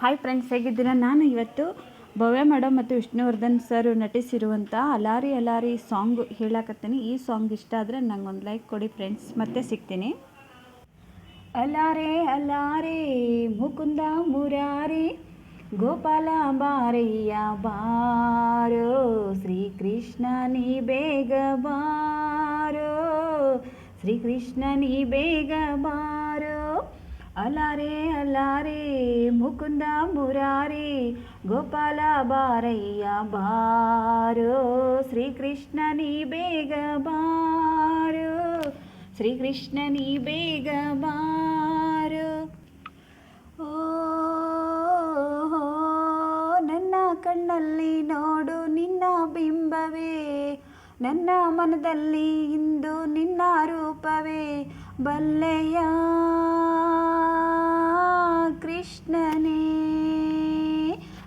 Hi friends ಹೇಗಿದ್ದೀರಾ? ನಾನು ಇವತ್ತು ಭವ್ಯ ಮೇಡಮ್ ಮತ್ತು ವಿಷ್ಣುವರ್ಧನ್ ಸರ್ ನಟಿಸಿರುವಂಥ ಅಲಾರಿ ಅಲಾರಿ ಸಾಂಗ್ ಹೇಳಕತ್ತೀನಿ. ಈ ಸಾಂಗ್ ಇಷ್ಟ ಆದರೆ ನಂಗೊಂದು ಲೈಕ್ ಕೊಡಿ ಫ್ರೆಂಡ್ಸ್ ಮತ್ತೆ ಸಿಗ್ತೀನಿ. ಅಲಾರೆ ಅಲಾರೆ, ಮುಕುಂದ ಮುರಾರಿ, ಗೋಪಾಲ ಬಾರಯ್ಯ ಬಾರೋ, ಶ್ರೀಕೃಷ್ಣ ನೀ ಬೇಗ ಬಾರೋ, ಶ್ರೀಕೃಷ್ಣ ನೀ ಬೇಗ ಬಾರೋ ಅಲಾರೆ ಅಲಾರೆ ಮುಕುಂದ ಮುರಾರಿ ಗೋಪಾಲ ಬಾರಯ್ಯ ಬಾರೋ, ಶ್ರೀಕೃಷ್ಣ ನೀ ಬೇಗ ಬಾರೋ, ಶ್ರೀಕೃಷ್ಣ ನೀ ಬೇಗ ಬಾರೋ. ಓ ನನ್ನ ಕಣ್ಣಲ್ಲಿ ನೋಡು ನಿನ್ನ ಬಿಂಬವೇ, ನನ್ನ ಮನದಲ್ಲಿ ಇಂದು ನಿನ್ನ ರೂಪವೇ, ಬಲ್ಲೆಯ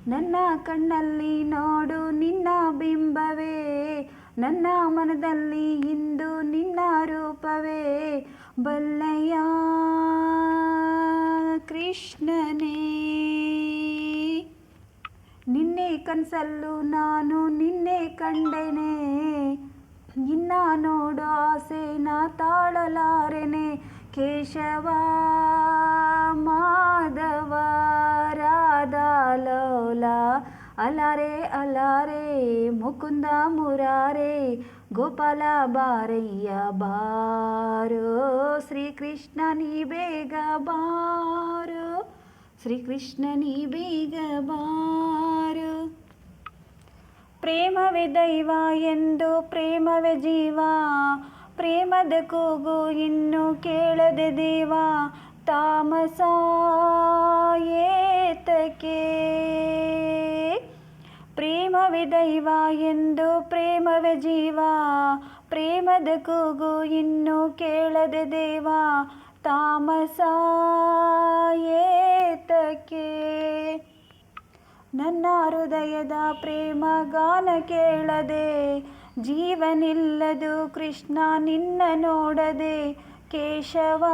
ನನ್ನ ಕಣ್ಣಲ್ಲಿ ನೋಡು ನಿನ್ನ ಬಿಂಬವೇ. ನನ್ನ ಮನದಲ್ಲಿ ಇಂದು ನಿನ್ನ ರೂಪವೇ. ಬಲ್ಲಯ್ಯ ಕೃಷ್ಣನೇ. ನಿನ್ನೆ ಕನಸಲ್ಲೂ ನಾನು ನಿನ್ನೆ ಕಂಡೆನೆ. ಇನ್ನ ನೋಡೋ ಆಸೆನ ತಾಳಲಾರೆನೆ. ಕೇಶವ ಅಲಾರೆ ಅಲಾರೆ, ಮುಕುಂದ ಮುರಾರೆ, ಗೋಪಾಲ ಬಾರಯ್ಯ ಬಾರೋ, ಶ್ರೀಕೃಷ್ಣ ನೀ ಬೇಗ ಬಾರೋ, ಶ್ರೀಕೃಷ್ಣ ನೀ ಬೇಗ ಬಾರೋ. ಪ್ರೇಮವೇ ದೈವ ಎಂದು ಪ್ರೇಮವೇ ಜೀವ, ಪ್ರೇಮದ ಕೂಗು ಇನ್ನು ಕೇಳದೆ ದೇವ, ತಾಮಸ ಪ್ರೇಮವೇ ದೈವ ಎಂದು ಪ್ರೇಮವೇ ಜೀವ. ಪ್ರೇಮದ ಕೂಗು ಇನ್ನು ಕೇಳದೆ ದೇವ. ತಾಮಸ ಏತಕ್ಕೆ ನನ್ನ ಹೃದಯದ ಪ್ರೇಮ ಗಾನ ಕೇಳದೆ, ಜೀವನಿಲ್ಲದು ಕೃಷ್ಣ ನಿನ್ನ ನೋಡದೆ, ಕೇಶವ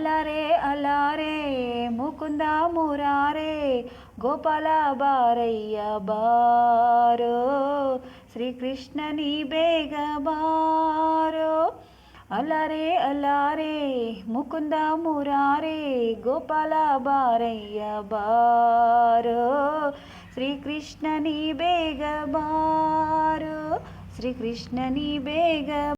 ಅಲಾರೆ ಅಲಾರೆ ಮುಕುಂದ ಮುರಾರೆ ಗೋಪಾಲ ಬಾರಯ್ಯ ಬಾರೋ ಶ್ರೀಕೃಷ್ಣ ನೀ ಬೇಗ ಬಾರೋ ಅಲಾರೆ ಅಲಾರೆ ಮುಕುಂದ ಮುರಾರೆ ಗೋಪಾಲ ಬಾರಯ್ಯ ಬಾರೋ ಶ್ರೀಕೃಷ್ಣ ನೀ ಬೇಗ ಬಾರೋ ಶ್ರೀಕೃಷ್ಣ ನೀ ಬೇಗ